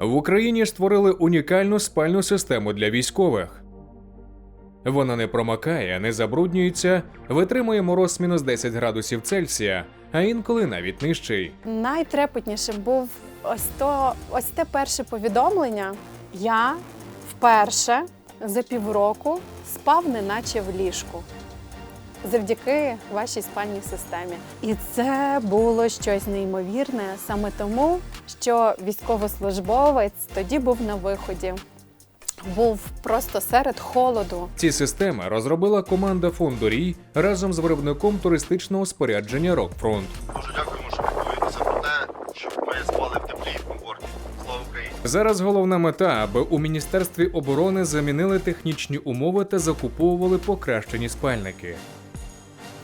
В Україні створили унікальну спальну систему для військових. Вона не промокає, не забруднюється, витримує мороз мінус 10 градусів Цельсія, а інколи навіть нижчий. Найтрепетнішим був ось то, ось те перше повідомлення. Я вперше за півроку спав неначе в ліжку. Завдяки вашій спальній системі. І це було щось неймовірне саме тому, що військовослужбовець тоді був на виході, був просто серед холоду. Ці системи розробила команда фонду Рій разом з виробником туристичного спорядження Рокфронт. Дуже дякуємо, що піклуєтеся про те, щоб ми спали в теплі і комфорті. Слава Україні! Зараз головна мета, аби у міністерстві оборони замінили технічні умови та закуповували покращені спальники.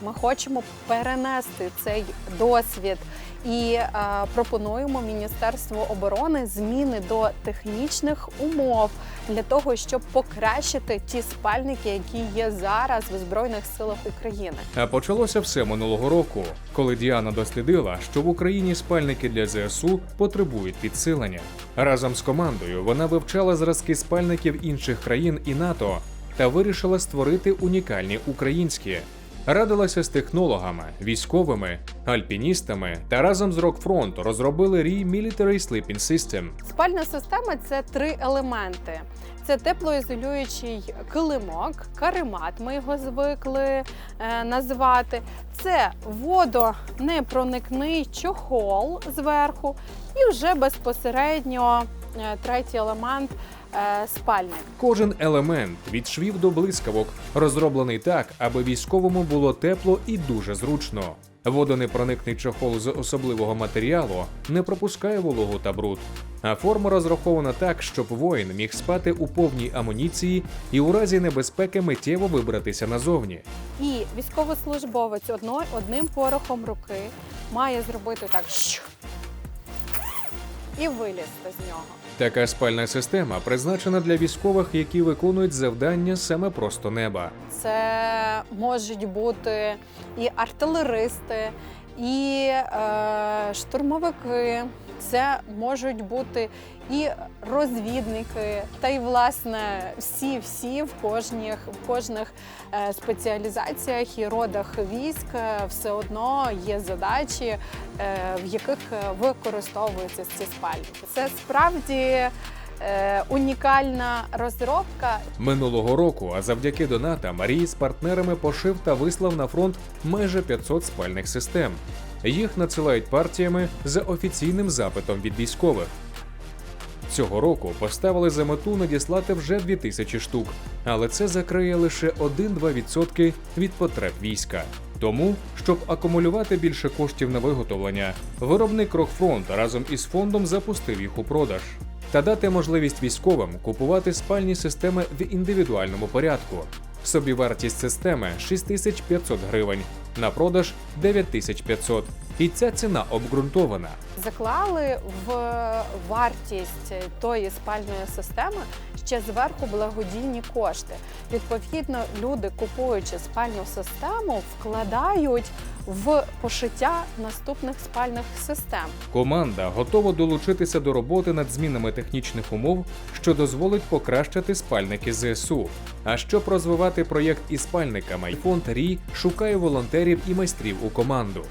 Ми хочемо перенести цей досвід і е, пропонуємо Міністерству оборони зміни до технічних умов для того, щоб покращити ті спальники, які є зараз в Збройних силах України. А почалося все минулого року, коли Діана дослідила, що в Україні спальники для ЗСУ потребують підсилення. Разом з командою вона вивчала зразки спальників інших країн і НАТО та вирішила створити унікальні українські. Радилася з технологами, військовими, альпіністами та разом з Рокфронт розробили Рій Military Sleeping System. Спальна система це три елементи. Це теплоізолюючий килимок, каремат. Ми його звикли е, називати. Це водонепроникний чохол зверху, і вже безпосередньо третій елемент е, спальник. Кожен елемент від швів до блискавок розроблений так, аби військовому було тепло і дуже зручно. Водонепроникний чохол з особливого матеріалу не пропускає вологу та бруд. А форма розрахована так, щоб воїн міг спати у повній амуніції і у разі небезпеки миттєво вибратися назовні. І військовослужбовець одно, одним порохом руки має зробити так і вилізти з нього. Така спальна система призначена для військових, які виконують завдання саме просто неба. Це можуть бути і артилеристи, і е, штурмовики. Це можуть бути і розвідники, та й власне всі, всі в кожних, в кожних е, спеціалізаціях і родах військ е, все одно є задачі, е, в яких використовуються ці спальники. Це справді унікальна розробка, Минулого року, а завдяки донатам, Марій з партнерами пошив та вислав на фронт майже 500 спальних систем. Їх надсилають партіями за офіційним запитом від військових. Цього року поставили за мету надіслати вже 2000 штук, але це закриє лише 1-2% від потреб війська. Тому, щоб акумулювати більше коштів на виготовлення, виробник Рокфронт разом із фондом запустив їх у продаж та дати можливість військовим купувати спальні системи в індивідуальному порядку. Собівартість системи 6500 гривень, на продаж 9500. І ця ціна обґрунтована. заклали в вартість тої спальної системи ще зверху благодійні кошти. Відповідно, люди, купуючи спальну систему, вкладають в пошиття наступних спальних систем. Команда готова долучитися до роботи над змінами технічних умов, що дозволить покращити спальники ЗСУ. А щоб розвивати проєкт із спальниками, фонд Рі шукає волонтерів і майстрів у команду.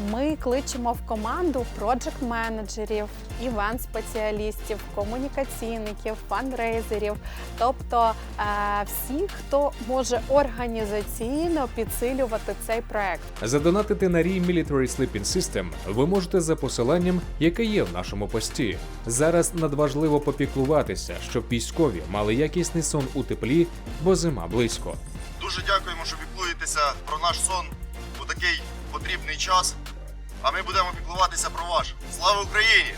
Ми кличемо в команду проджект-менеджерів, івент-спеціалістів, комунікаційників, фандрейзерів, тобто е, всі, хто може організаційно підсилювати цей проект. Задонатити на Рій Military Sleeping System ви можете за посиланням, яке є в нашому пості. Зараз надважливо попіклуватися, щоб військові мали якісний сон у теплі, бо зима близько. Дуже дякуємо, що піклуєтеся про наш сон у такий потрібний час. А ми будемо піклуватися про ваш. Слава Україні!